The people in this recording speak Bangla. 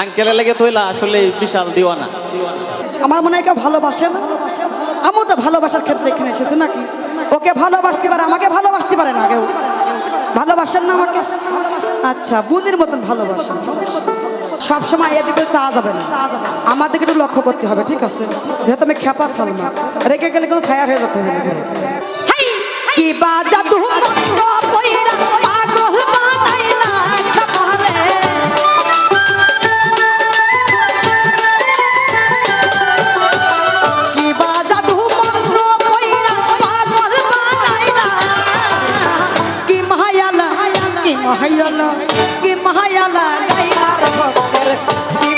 আঙ্কেলের লেগে তৈলা আসলে বিশাল দিওয়ানা। আমার মনে হয় ভালোবাসে না। আমিও তো ভালোবাসার ক্ষেত্রে এখানে এসেছি নাকি? ওকে ভালোবাসতে পারে, আমাকে ভালোবাসতে পারে না কেউ। ভালোবাসেন না আমাকে? আচ্ছা বুনির মতন ভালোবাসেন। সবসময় এদিকে চাওয়া যাবে না। আমাদেরকে একটু লক্ষ্য করতে হবে, ঠিক আছে? যেহেতু আমি খেপা সালমা রেখে গেলে কিন্তু ফায়ার হয়ে যেতে হবে! কি বা জাদু মায়ালা, কি মায়ালা গাইলার ভক্তের, কি